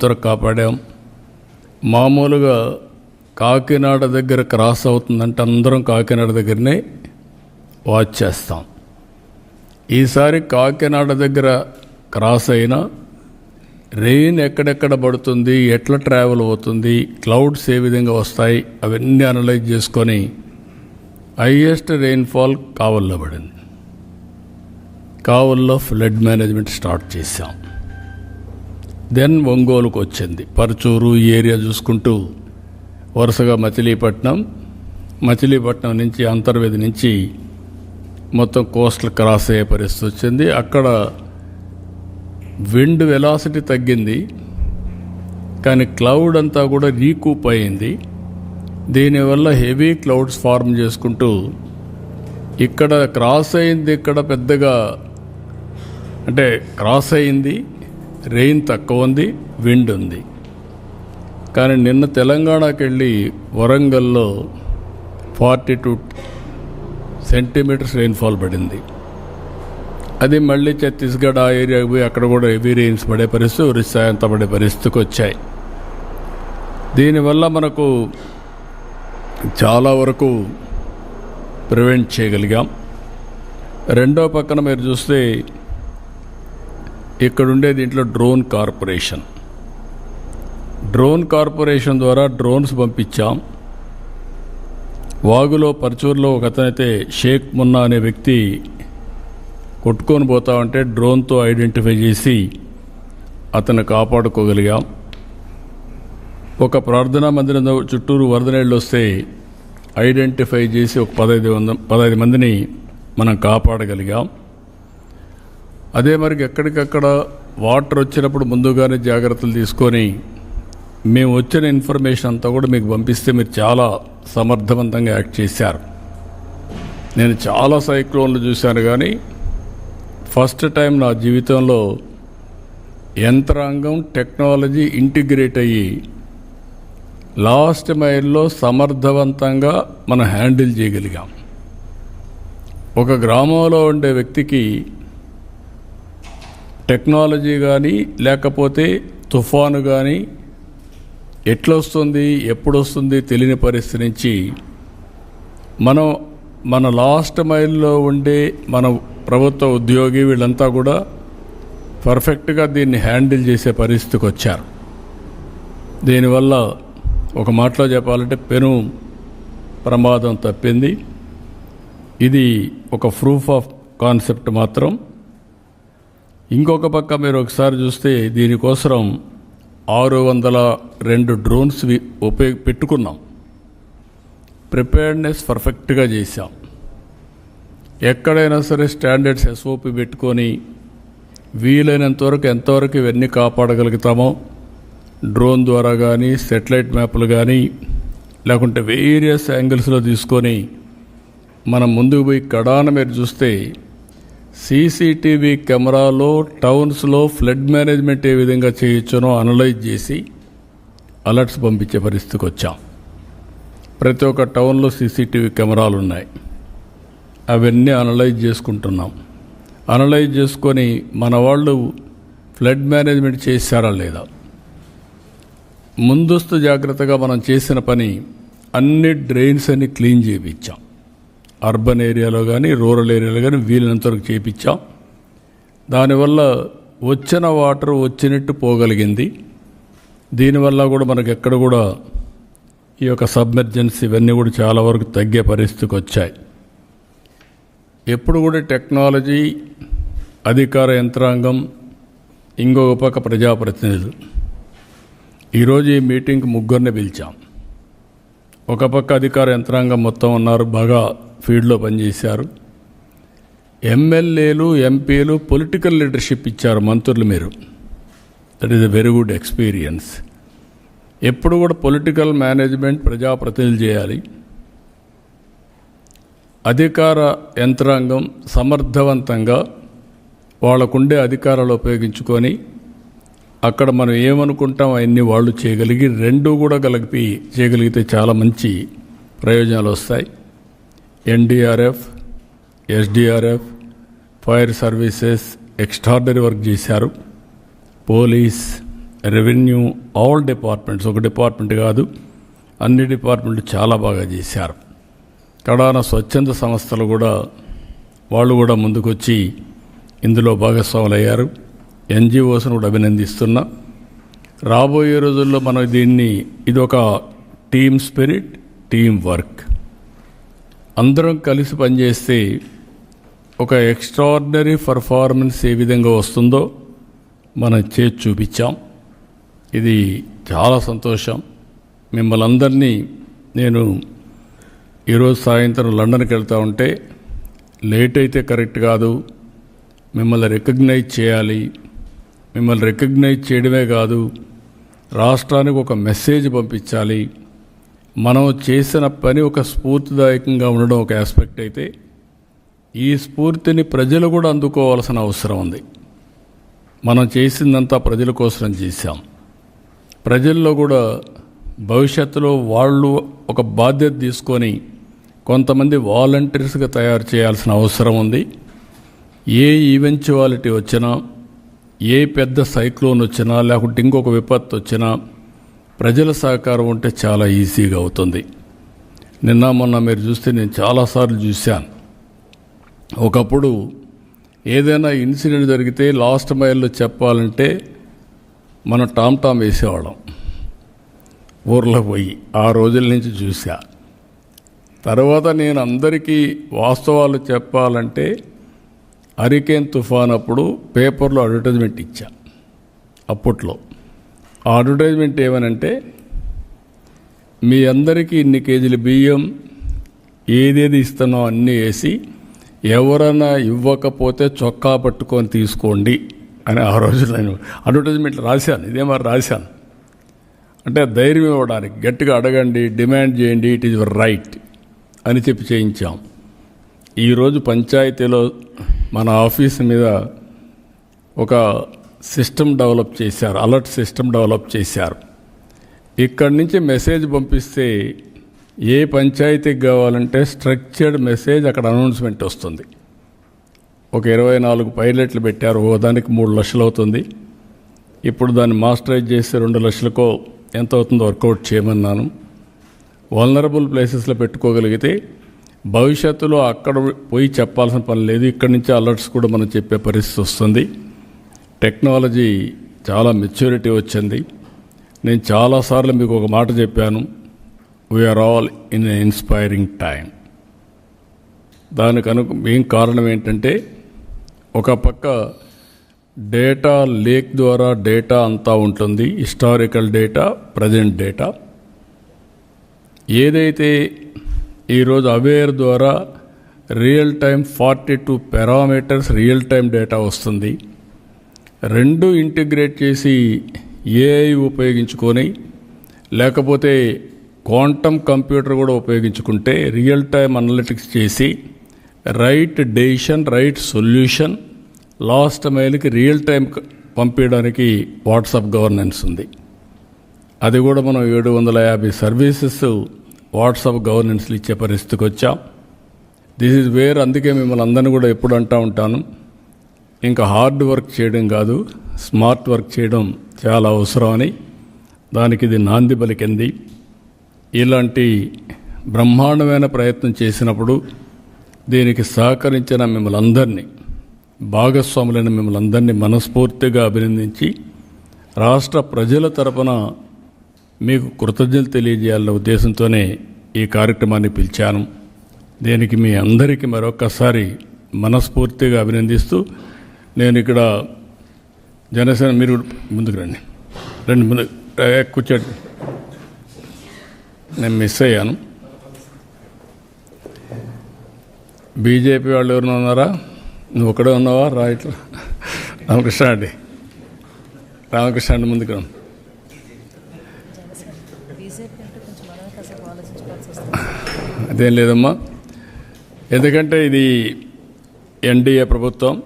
అందరూ కాపాడాం. మామూలుగా కాకినాడ దగ్గర క్రాస్ అవుతుందంటే అందరం కాకినాడ దగ్గరనే వాచ్ చేస్తాం. ఈసారి కాకినాడ దగ్గర క్రాస్ అయినా రెయిన్ ఎక్కడెక్కడ పడుతుంది ఎట్లా ట్రావెల్ అవుతుంది క్లౌడ్స్ ఏ విధంగా వస్తాయి అవన్నీ అనలైజ్ చేసుకొని హయ్యెస్ట్ రెయిన్ఫాల్ కావల్లో పడింది. కావల్లో ఫ్లడ్ మేనేజ్మెంట్ స్టార్ట్ చేశాం. దెన్ ఒంగోలుకు వచ్చింది పరచూరు ఈ ఏరియా చూసుకుంటూ వరుసగా మచిలీపట్నం. మచిలీపట్నం నుంచి అంతర్వేది నుంచి మొత్తం కోస్టల్ క్రాస్ అయ్యే పరిస్థితి వచ్చింది. అక్కడ విండ్ వెలాసిటీ తగ్గింది. కానీ క్లౌడ్ అంతా కూడా రీకూప్ అయింది. దీనివల్ల హెవీ క్లౌడ్స్ ఫార్మ్ చేసుకుంటూ ఇక్కడ క్రాస్ అయింది. ఇక్కడ పెద్దగా అంటే క్రాస్ అయింది. రెయిన్ తక్కువ ఉంది విండ్ ఉంది కానీ నిన్న తెలంగాణకి వెళ్ళి వరంగల్లో ఫార్టీ టూ సెంటీమీటర్స్ రెయిన్ఫాల్ పడింది. అది మళ్ళీ ఛత్తీస్గఢ్ ఆ ఏరియాకి పోయి అక్కడ కూడా హెవీ రెయిన్స్ పడే పరిస్థితి ఒరిస్సా అంత పడే పరిస్థితికి వచ్చాయి. దీనివల్ల మనకు చాలా వరకు ప్రివెంట్ చేయగలిగాం. రెండో పక్కన మీరు చూస్తే ఇక్కడ ఉండే దీంట్లో డ్రోన్ కార్పొరేషన్. డ్రోన్ కార్పొరేషన్ ద్వారా డ్రోన్స్ పంపించాం. వాగులో పరచూరులో ఒక అతనైతే షేక్ మున్నా అనే వ్యక్తి కొట్టుకొని పోతా ఉంటే డ్రోన్తో ఐడెంటిఫై చేసి అతను కాపాడుకోగలిగాం. ఒక ప్రార్థనా మందిరం చుట్టూరు వరద నీళ్ళు వస్తే ఐడెంటిఫై చేసి ఒక పదహైదు వంద పదహైదు మందిని మనం కాపాడగలిగాం. అదే మరి ఎక్కడికక్కడ వాటర్ వచ్చినప్పుడు ముందుగానే జాగ్రత్తలు తీసుకొని మేము వచ్చిన ఇన్ఫర్మేషన్ అంతా కూడా మీకు పంపిస్తే మీరు చాలా సమర్థవంతంగా యాక్ట్ చేశారు. నేను చాలా సైక్లోన్లు చూశాను కానీ ఫస్ట్ టైం నా జీవితంలో యంత్రాంగం టెక్నాలజీ ఇంటిగ్రేట్ అయ్యి లాస్ట్ మైల్లో సమర్థవంతంగా మనం హ్యాండిల్ చేయగలిగాం. ఒక గ్రామంలో ఉండే వ్యక్తికి టెక్నాలజీ కానీ లేకపోతే తుఫాను కానీ ఎట్లొస్తుంది ఎప్పుడొస్తుంది తెలియని పరిస్థితి నుంచి మనం మన లాస్ట్ మైల్లో ఉండే మన ప్రభుత్వ ఉద్యోగి వీళ్ళంతా కూడా పర్ఫెక్ట్గా దీన్ని హ్యాండిల్ చేసే పరిస్థితికి వచ్చారు. దీనివల్ల ఒక మాటలో చెప్పాలంటే పెను ప్రమాదం తప్పింది. ఇది ఒక ప్రూఫ్ ఆఫ్ కాన్సెప్ట్ మాత్రం. ఇంకొక పక్క మీరు ఒకసారి చూస్తే దీనికోసం ఆరు వందల రెండు డ్రోన్స్ వి- ఉపయోగ పెట్టుకున్నాం. ప్రిపేర్డ్నెస్ పర్ఫెక్ట్గా చేశాం. ఎక్కడైనా సరే స్టాండర్డ్స్ ఎస్ఓపి పెట్టుకొని వీలైనంత వరకు ఎంతవరకు ఇవన్నీ కాపాడగలుగుతామో డ్రోన్ ద్వారా కానీ సెటిలైట్ మ్యాప్లు కానీ లేకుంటే వేరియస్ యాంగిల్స్లో తీసుకొని మనం ముందుకు పోయి కడాన మీరు చూస్తే సీసీటీవీ కెమెరాలో టౌన్స్లో ఫ్లడ్ మేనేజ్మెంట్ ఏ విధంగా చేయొచ్చునో అనలైజ్ చేసి అలర్ట్స్ పంపించే పరిస్థితికి వచ్చాం. ప్రతి ఒక్క టౌన్లో సీసీటీవీ కెమెరాలు ఉన్నాయి అవన్నీ అనలైజ్ చేసుకుంటున్నాం. అనలైజ్ చేసుకొని మన వాళ్ళు ఫ్లడ్ మేనేజ్మెంట్ చేశారా లేదా? ముందస్తు జాగ్రత్తగా మనం చేసిన పని అన్ని డ్రైన్స్ అన్ని క్లీన్ చేయించాం. అర్బన్ ఏరియాలో కానీ రూరల్ ఏరియాలో కానీ వీలైనంత వరకు దానివల్ల వచ్చిన వాటర్ వచ్చినట్టు పోగలిగింది. దీనివల్ల కూడా మనకు ఎక్కడ కూడా ఈ యొక్క సబ్మెర్జెన్సీ ఇవన్నీ కూడా చాలా వరకు తగ్గే పరిస్థితికి వచ్చాయి. ఎప్పుడు కూడా టెక్నాలజీ అధికార యంత్రాంగం ఇంకొక పక్క ప్రజాప్రతినిధులు. ఈరోజు ఈ మీటింగ్కి ముగ్గురిని పిలిచాం. ఒక పక్క అధికార యంత్రాంగం మొత్తం ఉన్నారు బాగా ఫీల్డ్లో పనిచేశారు. ఎమ్మెల్యేలు ఎంపీలు పొలిటికల్ లీడర్షిప్ ఇచ్చారు మంత్రులు మీరు. That is a very good experience ఎప్పుడు కూడా పొలిటికల్ మేనేజ్మెంట్ ప్రజాప్రతినిధులు చేయాలి. అధికార యంత్రాంగం సమర్థవంతంగా వాళ్ళకుండే అధికారాలు ఉపయోగించుకొని అక్కడ మనం ఏమనుకుంటాం అవన్నీ వాళ్ళు చేయగలిగి రెండు కూడా కలిపి చేయగలిగితే చాలా మంచి ప్రయోజనాలు వస్తాయి. NDRF SDRF fire services extraordinary work చేశారు. పోలీస్ రెవెన్యూ ఆల్ డిపార్ట్మెంట్స్ ఒక డిపార్ట్మెంట్ కాదు అన్ని డిపార్ట్మెంట్లు చాలా బాగా చేశారు. కడాన స్వచ్ఛంద సంస్థలు కూడా వాళ్ళు కూడా ముందుకొచ్చి ఇందులో భాగస్వాములయ్యారు. ఎన్జిఓస్ను కూడా అభినందిస్తున్నా. రాబోయే రోజుల్లో మనం దీన్ని ఇది ఒక టీమ్ స్పిరిట్ టీమ్ వర్క్. అందరం కలిసి పనిచేస్తే ఒక ఎక్స్ట్రాడినరీ పర్ఫార్మెన్స్ ఏ విధంగా వస్తుందో మనం చేసి చూపించాం. ఇది చాలా సంతోషం. మిమ్మల్ని అందరినీ నేను ఈరోజు సాయంత్రం లండన్కి వెళ్తా ఉంటే లేట్ అయితే కరెక్ట్ కాదు. మిమ్మల్ని రికగ్నైజ్ చేయాలి. మిమ్మల్ని రికగ్నైజ్ చేయడమే కాదు రాష్ట్రానికి ఒక మెసేజ్ పంపించాలి. మనం చేసిన పని ఒక స్ఫూర్తిదాయకంగా ఉండడం ఒక ఆస్పెక్ట్ అయితే ఈ స్ఫూర్తిని ప్రజలు కూడా అందుకోవాల్సిన అవసరం ఉంది. మనం చేసిందంతా ప్రజల కోసం చేశాం. ప్రజల్లో కూడా భవిష్యత్తులో వాళ్ళు ఒక బాధ్యత తీసుకొని కొంతమంది వాలంటీర్స్గా తయారు చేయాల్సిన అవసరం ఉంది. ఏ ఈవెంచువాలిటీ వచ్చినా ఏ పెద్ద సైక్లోన్ వచ్చినా లేకుంటే ఇంకొక విపత్తు వచ్చినా ప్రజల సహకారం ఉంటే చాలా ఈజీగా అవుతుంది. నిన్న మొన్న మీరు చూస్తే నేను చాలాసార్లు చూశాను. ఒకప్పుడు ఏదైనా ఇన్సిడెంట్ జరిగితే లాస్ట్ మైల్లో చెప్పాలంటే మనం టామ్ టామ్ వేసేవాళ్ళం. ఊర్లో పోయి ఆ రోజుల నుంచి చూసా తర్వాత నేను అందరికీ వాస్తవాలు చెప్పాలంటే హరికేన్ తుఫాన్ అప్పుడు పేపర్లో అడ్వర్టైజ్మెంట్ ఇచ్చా. అప్పట్లో. అడ్వర్టైజ్మెంట్ ఏమనంటే మీ అందరికీ ఇన్ని కేజీల బియ్యం ఏదేది ఇస్తున్నాం అన్నీ వేసి ఎవరైనా ఇవ్వకపోతే చొక్కా పట్టుకొని తీసుకోండి అని ఆ రోజు నేను అడ్వర్టైజ్మెంట్ రాశాను. ఇదే మరి రాశాను. అంటే ధైర్యం ఇవ్వడానికి గట్టిగా అడగండి డిమాండ్ చేయండి ఇట్ ఈజ్ యువర్ రైట్ అని చెప్పి చేయించాం. ఈరోజు పంచాయతీలో మన ఆఫీస్ మీద ఒక సిస్టమ్ డెవలప్ చేశారు అలర్ట్ సిస్టమ్ డెవలప్ చేశారు. ఇక్కడి నుంచి మెసేజ్ పంపిస్తే ఏ పంచాయతీకి కావాలంటే స్ట్రక్చర్డ్ మెసేజ్ అక్కడ అనౌన్స్మెంట్ వస్తుంది. ఒక ఇరవై నాలుగు పైలట్లు పెట్టారు ఓ దానికి మూడు లక్షలు అవుతుంది. ఇప్పుడు దాన్ని మాస్టరైజ్ చేసి రెండు లక్షలకో ఎంత అవుతుందో వర్కౌట్ చేయమన్నాను. వల్నరబుల్ ప్లేసెస్లో పెట్టుకోగలిగితే భవిష్యత్తులో అక్కడ పోయి చెప్పాల్సిన పని లేదు. ఇక్కడి నుంచి అలర్ట్స్ కూడా మనం చెప్పే పరిస్థితి వస్తుంది. టెక్నాలజీ చాలా మెచ్యూరిటీ వచ్చింది. నేను చాలాసార్లు మీకు ఒక మాట చెప్పాను. We're all in inspiring time దానికి అను మెయిన్ కారణం ఏంటంటే ఒక పక్క డేటా లేక్ ద్వారా డేటా అంతా ఉంటుంది. Historical data present data. ఏదైతే ఈరోజు అవేర్ ద్వారా real time forty two parameters real time data వస్తుంది రెండు ఇంటిగ్రేట్ చేసి ఏఐ ఉపయోగించుకొని లేకపోతే క్వాంటమ్ కంప్యూటర్ కూడా ఉపయోగించుకుంటే రియల్ టైం అనలిటిక్స్ చేసి right decision right solution last మైల్కి real time పంపించడానికి వాట్సాప్ గవర్నెన్స్ ఉంది. అది కూడా మనం ఏడు వందల యాభై సర్వీసెస్ వాట్సాప్ గవర్నెన్స్లు ఇచ్చే పరిస్థితికి వచ్చాం. దిస్ ఇస్ వేర్ అందుకే మిమ్మల్ని అందరినీ కూడా ఎప్పుడు అంటూ ఉంటాను. ఇంకా హార్డ్ వర్క్ చేయడం కాదు స్మార్ట్ వర్క్ చేయడం చాలా అవసరం అని దానికి ఇది నాంది పలికింది ఇలాంటి బ్రహ్మాండమైన ప్రయత్నం చేసినప్పుడు దీనికి సహకరించిన మిమ్మల్ని అందరినీ భాగస్వాములైన మిమ్మల్ని అందరినీ మనస్ఫూర్తిగా అభినందించి రాష్ట్ర ప్రజల తరపున మీకు కృతజ్ఞతలు తెలియజేయాలన్న ఉద్దేశంతోనే ఈ కార్యక్రమాన్ని పిలిచాను. దీనికి మీ అందరికీ మరొకసారి మనస్ఫూర్తిగా అభినందిస్తూ నేను ఇక్కడ జనసేన మీరు ముందుకు రండి. రండి ముందు కూర్చోండి. నేను మిస్ అయ్యాను. బీజేపీ వాళ్ళు ఎవరైనా ఉన్నారా? నువ్వు ఒక్కడే ఉన్నావా? రా ఇట్లా. రామకృష్ణ అండి రామకృష్ణ అండి ముందుకు రండి. అదేం లేదమ్మా. ఎందుకంటే ఇది ఎన్డీఏ ప్రభుత్వం.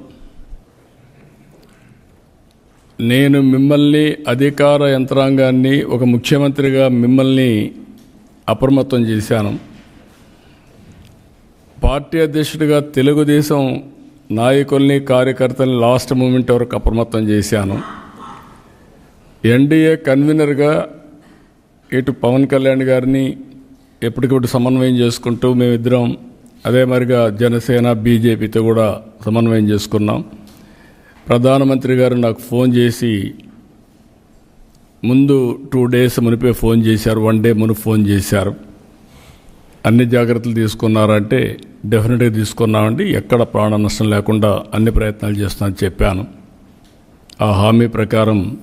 నేను మిమ్మల్ని అధికార యంత్రాంగాన్ని ఒక ముఖ్యమంత్రిగా మిమ్మల్ని అప్రమత్తం చేశాను. పార్టీ అధ్యక్షుడిగా తెలుగుదేశం నాయకుల్ని కార్యకర్తల్ని లాస్ట్ మూమెంట్ వరకు అప్రమత్తం చేశాను. ఎన్డీఏ కన్వీనర్గా ఇటు పవన్ కళ్యాణ్ గారిని ఎప్పటికప్పుడు సమన్వయం చేసుకుంటూ మేమిద్దరం అదే మరిగా జనసేన బీజేపీతో కూడా సమన్వయం చేసుకున్నాం. ప్రధానమంత్రి గారు నాకు ఫోన్ చేసి ముందు టూ డేస్ మునిపే ఫోన్ చేశారు వన్ డే మును ఫోన్ చేశారు. అన్ని జాగ్రత్తలు తీసుకున్నారంటే డెఫినెట్గా తీసుకున్నామండి. ఎక్కడ ప్రాణ నష్టం లేకుండా అన్ని ప్రయత్నాలు చేస్తానని చెప్పాను. ఆ హామీ ప్రకారం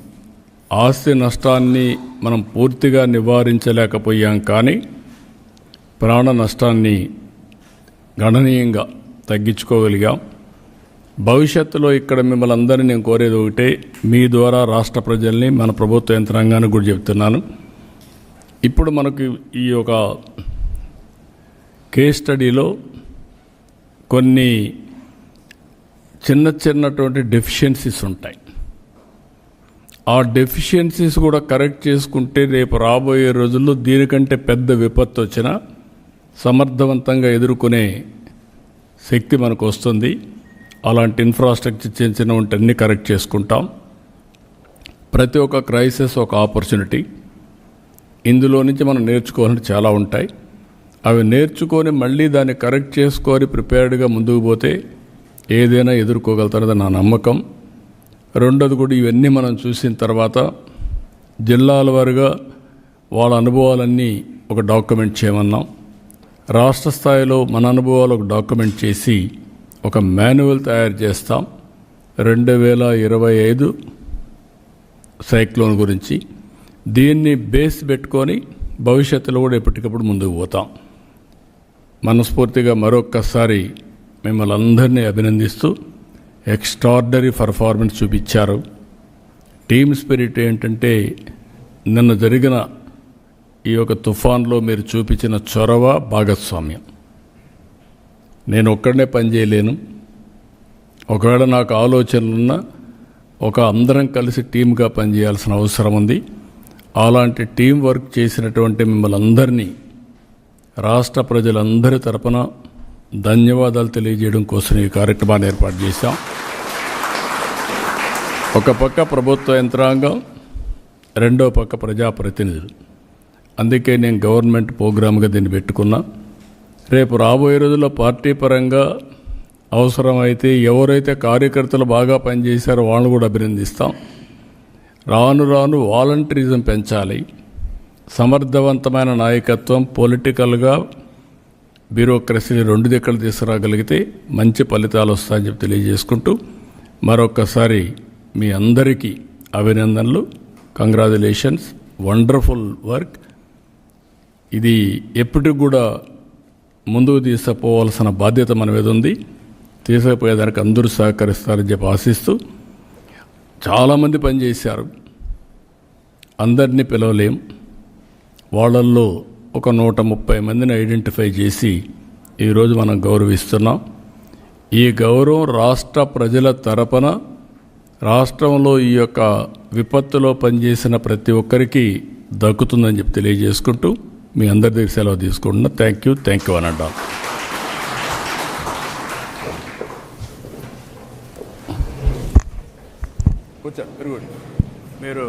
ఆస్తి నష్టాన్ని మనం పూర్తిగా నివారించలేకపోయాం కానీ ప్రాణ నష్టాన్ని గణనీయంగా తగ్గించుకోగలిగాం. భవిష్యత్తులో ఇక్కడ మిమ్మల్ని అందరినీ నేను కోరేది ఒకటే మీ ద్వారా రాష్ట్ర ప్రజల్ని మన ప్రభుత్వ యంత్రాంగానికి కూడా చెప్తున్నాను. ఇప్పుడు మనకు ఈ యొక్క కేస్ స్టడీలో కొన్ని చిన్న చిన్నటువంటి డెఫిషియన్సీస్ ఉంటాయి. ఆ డెఫిషియన్సీస్ కూడా కరెక్ట్ చేసుకుంటే రేపు రాబోయే రోజుల్లో దీనికంటే పెద్ద విపత్తు వచ్చినా సమర్థవంతంగా ఎదుర్కొనే శక్తి మనకు వస్తుంది. అలాంటి ఇన్ఫ్రాస్ట్రక్చర్ చిన్న చిన్న అన్ని కరెక్ట్ చేసుకుంటాం. ప్రతి ఒక్క క్రైసిస్ ఒక ఆపర్చునిటీ ఇందులో నుంచి మనం నేర్చుకోవాలంటే చాలా ఉంటాయి. అవి నేర్చుకొని మళ్ళీ దాన్ని కరెక్ట్ చేసుకొని ప్రిపేర్డ్గా ముందుకు పోతే ఏదైనా ఎదుర్కోగలుగుతారని నా నమ్మకం. రెండోది కూడా ఇవన్నీ మనం చూసిన తర్వాత జిల్లాల వారుగా వాళ్ళ అనుభవాలన్నీ ఒక డాక్యుమెంట్ చేయమన్నాం. రాష్ట్ర స్థాయిలో మన అనుభవాలు ఒక డాక్యుమెంట్ చేసి ఒక మాన్యువల్ తయారు చేస్తాం. రెండు వేల ఇరవై ఐదు సైక్లోన్ గురించి. దీన్ని బేస్ పెట్టుకొని భవిష్యత్తులో కూడా ఎప్పటికప్పుడు ముందుకు పోతాం. మనస్ఫూర్తిగా మరొక్కసారి మిమ్మల్ని అందరినీ అభినందిస్తూ ఎక్స్ట్రార్డనరీ పర్ఫార్మెన్స్ చూపించారు. టీమ్ స్పిరిట్ ఏంటంటే నిన్న జరిగిన ఈ యొక్క తుఫాన్లో మీరు చూపించిన చొరవ భాగస్వామ్యం. నేను ఒక్కడనే పని చేయలేను. ఒకవేళ నాకు ఆలోచనలున్నా ఒక అందరం కలిసి టీమ్గా పనిచేయాల్సిన అవసరం ఉంది. అలాంటి టీం వర్క్ చేసినటువంటి మిమ్మల్ని అందరినీ రాష్ట్ర ప్రజలందరి తరపున ధన్యవాదాలు తెలియజేయడం కోసం ఈ కార్యక్రమాన్ని ఏర్పాటు చేశాం. ఒక పక్క ప్రభుత్వ యంత్రాంగం రెండో పక్క ప్రజాప్రతినిధులు. అందుకే నేను గవర్నమెంట్ ప్రోగ్రామ్గా దీన్ని పెట్టుకున్నా. రేపు రాబోయే రోజుల్లో పార్టీ పరంగా అవసరమైతే ఎవరైతే కార్యకర్తలు బాగా పనిచేశారో వాళ్ళని కూడా అభినందిస్తాం. రాను రాను వాలంటరిజం పెంచాలి. సమర్థవంతమైన నాయకత్వం పొలిటికల్గా బ్యూరోక్రసీని రెండు దిక్కలు తీసుకురాగలిగితే మంచి ఫలితాలు వస్తాయని చెప్పి తెలియజేసుకుంటూ మరొక్కసారి మీ అందరికీ అభినందనలు. కంగ్రాచులేషన్స్ వండర్ఫుల్ వర్క్ ఇది ఎప్పటికి కూడా ముందుకు తీసుకుపోవాల్సిన బాధ్యత మన మీద ఉంది. తీసుకుపోయేదానికి అందరూ సహకరిస్తారని చెప్పి ఆశిస్తూ చాలామంది పనిచేశారు. అందరినీ పిలవలేం. వాళ్ళల్లో ఒక నూట ముప్పై మందిని ఐడెంటిఫై చేసి ఈరోజు మనం గౌరవిస్తున్నాం. ఈ గౌరవం రాష్ట్ర ప్రజల తరపున రాష్ట్రంలో ఈ యొక్క విపత్తులో పనిచేసిన ప్రతి ఒక్కరికి దక్కుతుందని చెప్పి తెలియజేసుకుంటూ మీ అందరి దగ్గర సెలవు తీసుకుంటున్నా. థ్యాంక్ యూ థ్యాంక్ యూ అనండా. కూర్చో మీరు